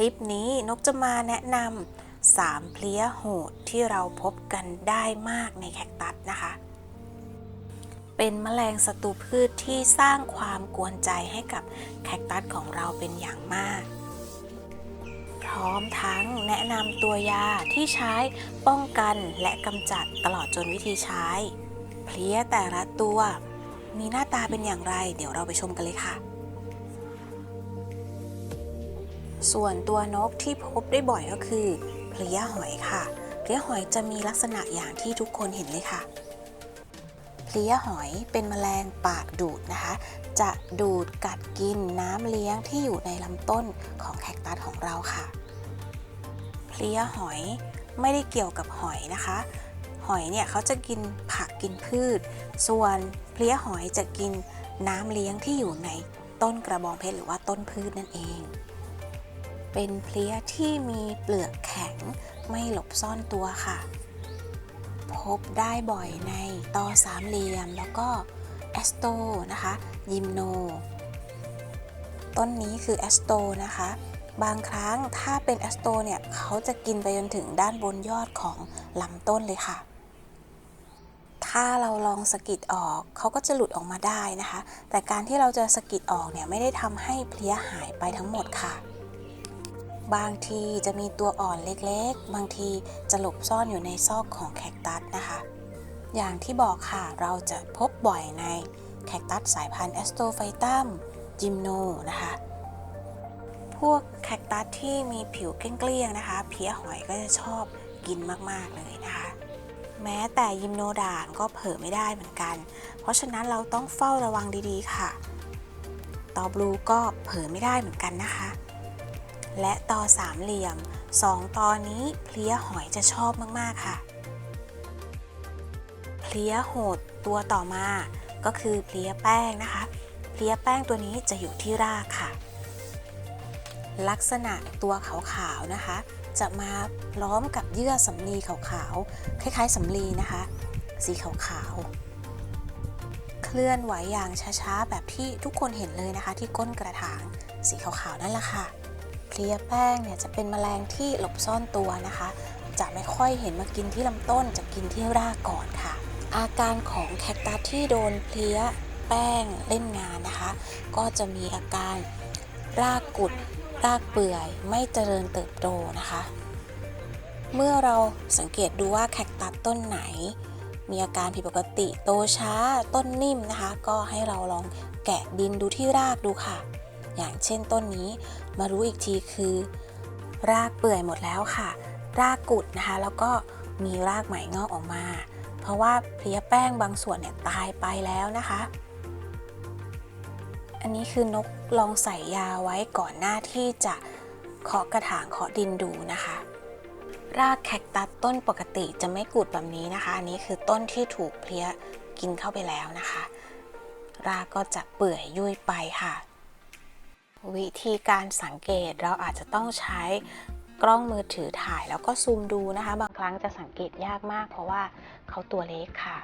ลิปนี้นกจะมาแนะนำสามเพลี้ยโหดที่เราพบกันได้มากในแคคตัสนะคะ เป็นแมลงศัตรูพืชที่สร้างความกวนใจให้กับแคคตัสของเราเป็นอย่างมาก พร้อมทั้งแนะนำตัวยาที่ใช้ป้องกันและกำจัดตลอดจนวิธีใช้ เพลี้ยแต่ละตัว มีหน้าตาเป็นอย่างไร เดี๋ยวเราไปชมกันเลยค่ะ ส่วนตัวนกที่พบได้บ่อยก็คือเพลี้ยหอยค่ะ เพลี้ยหอยจะมีลักษณะอย่างที่ทุกคนเห็นเลยค่ะ เพลี้ยหอยเป็นแมลงปากดูดนะคะ จะดูดกัดกินน้ำเลี้ยงที่อยู่ในลำต้นของแคคตัสของเราค่ะ เพลี้ยหอยไม่ได้เกี่ยวกับหอยนะคะ หอยเนี่ยเขาจะกินผักกินพืช ส่วนเพลี้ยหอยจะกินน้ำเลี้ยงที่อยู่ในต้นกระบองเพชรหรือว่าต้นพืชนั่นเอง เป็นเพลี้ยที่มีเปลือกแข็งไม่หลบซ่อนตัวค่ะ พบได้บ่อยในตอสามเหลี่ยม แล้วก็แอสโตนะคะ ยิมโน ต้นนี้คือแอสโตนะคะ บางครั้งถ้าเป็นแอสโตเนี่ยเขาจะกินไปจนถึงด้านบนยอดของลำต้นเลยค่ะ ถ้าเราลองสกิดออกเขาก็จะหลุดออกมาได้นะคะ แต่การที่เราจะสกิดออกเนี่ยไม่ได้ทำให้เพลี้ยหายไปทั้งหมดค่ะ บางทีจะมีตัวอ่อนเล็กๆ บางทีจะหลบซ่อนอยู่ในซอกของแคคตัสนะคะ อย่างที่บอกค่ะเราจะพบบ่อยในแคคตัสสายพันธุ์แอสโตไฟตัมจิมโนนะคะ พวกแคคตัสที่มีผิวเกลี้ยงๆนะคะ เพี้ยหอยก็จะชอบกินมากๆเลยนะคะ แม้แต่ยิมโนด่างก็เผลอไม่ได้เหมือนกัน เพราะฉะนั้นเราต้องเฝ้าระวังดีๆค่ะ ตอบลูก็เผลอไม่ได้เหมือนกันนะคะ และตอสามเหลี่ยมสองตอนี้เพลี้ยหอยจะชอบมากๆค่ะ เพลี้ยโหดตัวต่อมา ก็คือเพลี้ยแป้งนะคะ เพลี้ยแป้งตัวนี้จะอยู่ที่รากค่ะ ลักษณะตัวขาวๆนะคะ จะมาพร้อมกับเยื่อสำลีขาวๆ คล้ายๆสำลีนะคะ สีขาวๆ เคลื่อนไหวอย่างช้าๆ แบบที่ทุกคนเห็นเลยนะคะ ที่ก้นกระถาง สีขาวๆนั่นแหละค่ะ เพลี้ยแป้งเนี่ยจะเป็นแมลงที่หลบซ่อนตัวนะคะ จะไม่ค่อยเห็นมากินที่ลำต้นจะกินที่รากก่อนค่ะ อาการของแคคตัสที่โดนเพลี้ยแป้งเล่นงานนะคะ ก็จะมีอาการรากกุด รากเปื่อยไม่เจริญเติบโตนะคะ เมื่อเราสังเกตดูว่าแคคตัสต้นไหน มีอาการผิดปกติโตช้าต้นนิ่มนะคะ ก็ให้เราลองแกะดินดูที่รากดูค่ะ อย่างเช่นต้นนี้ มารู้อีกทีคือ รากเปื่อยหมดแล้วค่ะ รากกุดนะคะ แล้วก็มีรากใหม่งอกออกมา เพราะว่าเพลี้ยแป้งบางส่วนเนี่ยตายไปแล้วนะคะ อันนี้คือนกลองใส่ยาไว้ก่อนหน้าที่จะเคาะกระถางเคาะดินดูนะคะ รากแคคตัสต้นปกติจะไม่กุดแบบนี้นะคะ อันนี้คือต้นที่ถูกเพลี้ยกินเข้าไปแล้วนะคะ รากก็จะเปื่อยยุ่ยไปค่ะ วิธีการสังเกตเราอาจจะต้องใช้กล้องมือถือถ่ายแล้วก็ซูมดูนะคะ บางครั้งจะสังเกตยากมาก เพราะว่าเขาตัวเล็กค่ะ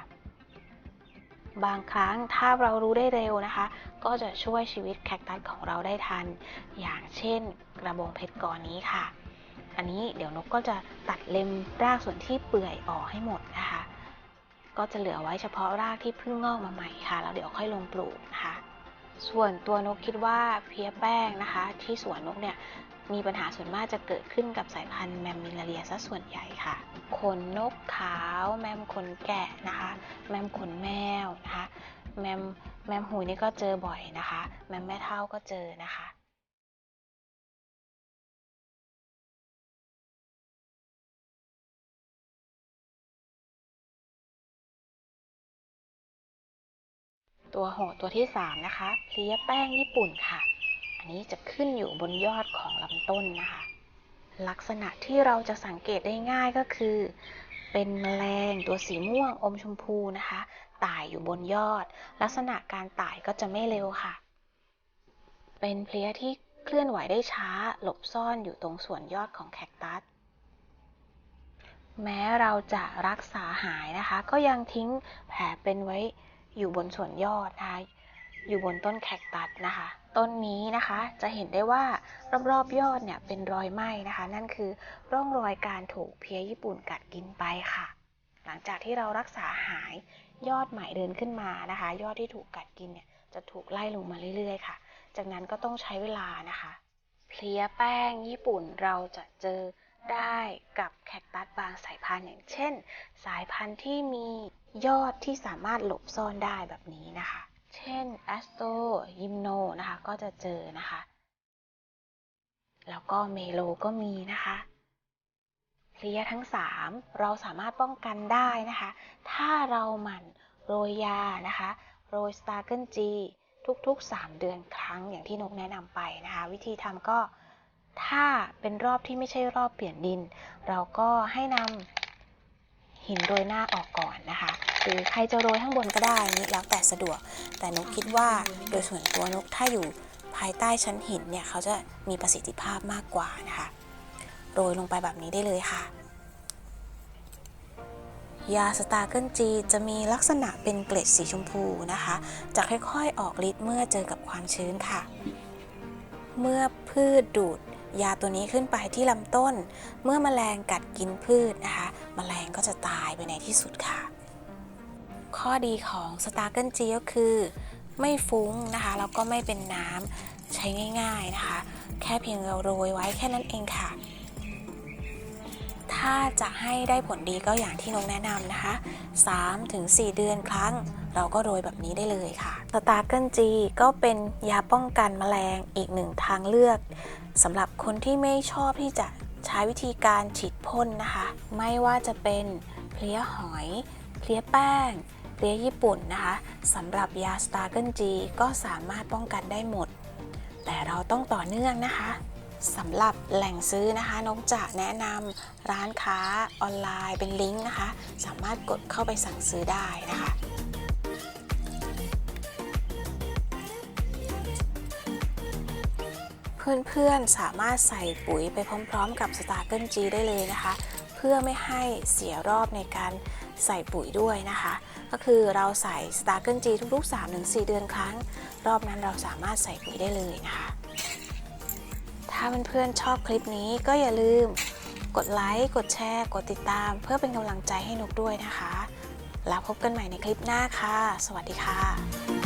บางครั้งถ้าเรารู้ได้เร็วนะคะ ก็จะช่วยชีวิตแคคตัสของเราได้ทัน อย่างเช่น กระบองเพชรกอนี้ค่ะ อันนี้เดี๋ยวนกก็จะตัดเล็มรากส่วนที่เปื่อยออกให้หมดนะคะ ก็จะเหลือไว้เฉพาะรากที่เพิ่งงอกมาใหม่ค่ะแล้วเดี๋ยวค่อยลงปลูกนะคะ ส่วนตัวนกคิดว่าเพี้ยแป้งนะคะ ที่สวนนกเนี่ยมีปัญหาส่วนมากจะเกิดขึ้นกับสายพันธุ์แมมมิลเลียซะส่วนใหญ่ค่ะ ขนนกขาว แมมขนแกะนะคะ แมมขนแมวนะคะ แมมแมมหูนี่ก็เจอบ่อยนะคะ แมมแม่เท่าก็เจอนะคะ ตัวโหดตัวที่ 3 นะคะ เพลี้ยแป้งญี่ปุ่นค่ะ อันนี้จะขึ้นอยู่บนยอดของลำต้นนะคะ ลักษณะที่เราจะสังเกตได้ง่ายก็คือ เป็นแมลงตัวสีม่วงอมชมพูนะคะต่ายอยู่บนยอด ลักษณะการต่ายก็จะไม่เร็วค่ะ เป็นเพลี้ยที่เคลื่อนไหวได้ช้า หลบซ่อนอยู่ตรงส่วนยอดของแคคตัส แม้เราจะรักษาหายนะคะ ก็ยังทิ้งแผลเป็นไว้ อยู่บนส่วนยอดนะคะอยู่บนต้นแคคตัสนะคะ ต้นนี้นะคะจะเห็นได้ว่ารอบๆยอดเนี่ยเป็นรอยไหม้นะคะ นั่นคือร่องรอยการถูกเพี้ยญี่ปุ่นกัดกินไปค่ะ หลังจากที่เรารักษาหายยอดใหม่เดินขึ้นมานะคะ ยอดที่ถูกกัดกินเนี่ยจะถูกไล่ลงมาเรื่อยๆค่ะ จากนั้นก็ต้องใช้เวลานะคะ เพลี้ยแป้งญี่ปุ่นเราจะเจอ ได้กับแคคตัสบางสายพันธุ์อย่างเช่น สายพันธุ์ที่มียอดที่สามารถหลบซ่อนได้แบบนี้นะคะ เช่นแอสโตยิมโนนะคะ ก็จะเจอนะคะ แล้วก็เมโลก็มีนะคะเพลียทั้ง 3 เราสามารถป้องกันได้นะคะ ถ้าเราหมั่นโรยยานะคะ โรยสตาร์เกิลจีทุกๆ 3 เดือนครั้งอย่างที่นกแนะนำไปนะคะ วิธีทำก็ ถ้าเป็นรอบที่ไม่ใช่รอบเปลี่ยนดิน เราก็ให้นำหินโรยหน้าออกก่อนนะคะ หรือใครจะโรยข้างบนก็ได้นี่แล้วแต่สะดวก แต่นกคิดว่าโดยส่วนตัวนกถ้าอยู่ภายใต้ชั้นหินเนี่ยเขาจะมีประสิทธิภาพมากกว่านะคะ โรยลงไปแบบนี้ได้เลยค่ะ ยาสตาร์เกิลจีจะมีลักษณะเป็นเกล็ดสีชมพูนะคะ จะค่อยๆออกฤทธิ์เมื่อเจอกับความชื้นค่ะ เมื่อพืชดูด ยาตัวนี้ขึ้นไปที่ลำต้น เมื่อแมลงกัดกินพืชนะคะแมลงก็จะตายไปในที่สุดค่ะ ข้อดีของสตาร์เกิลจีก็คือ ไม่ฟุ้งนะคะแล้วก็ไม่เป็นน้ำใช้ง่าย ๆนะคะ แค่เพียงเราโรยไว้แค่นั้นเองค่ะ ถ้าจะให้ได้ผลดีก็อย่างที่นงแนะนำนะคะ 3-4 เดือนครั้งเราก็โรยแบบนี้ได้เลยค่ะ สตาร์เกิลจีก็เป็นยาป้องกันแมลงอีกหนึ่งทางเลือก สำหรับคนที่ไม่ชอบที่จะใช้วิธีการฉีดพ่นนะคะ ไม่ว่าจะเป็นเพลี้ยหอย เพลี้ยแป้ง เพลี้ยญี่ปุ่นนะคะสำหรับยาสตาร์เกิลจีก็สามารถป้องกันได้หมด แต่เราต้องต่อเนื่องนะคะสำหรับแหล่งซื้อนะคะนกจะแนะนำร้านค้าออนไลน์เป็นลิงก์นะคะ สามารถกดเข้าไปสั่งซื้อได้นะคะ เพื่อนๆสามารถใส่ปุ๋ยไปพร้อมๆ กับสตาร์เกิลจีได้เลยนะคะ เพื่อไม่ให้เสียรอบในการใส่ปุ๋ยด้วยนะคะ ก็คือเราใส่สตาร์เกิลจีทุกๆ 3-4 เดือนครั้ง รอบนั้นเราสามารถใส่ปุ๋ยได้เลยนะคะ ถ้าเพื่อนๆชอบคลิปนี้ก็อย่าลืมกดไลค์กดแชร์ กดติดตาม เพื่อเป็นกำลังใจให้นกด้วยนะคะ แล้วพบกันใหม่ในคลิปหน้าค่ะ สวัสดีค่ะ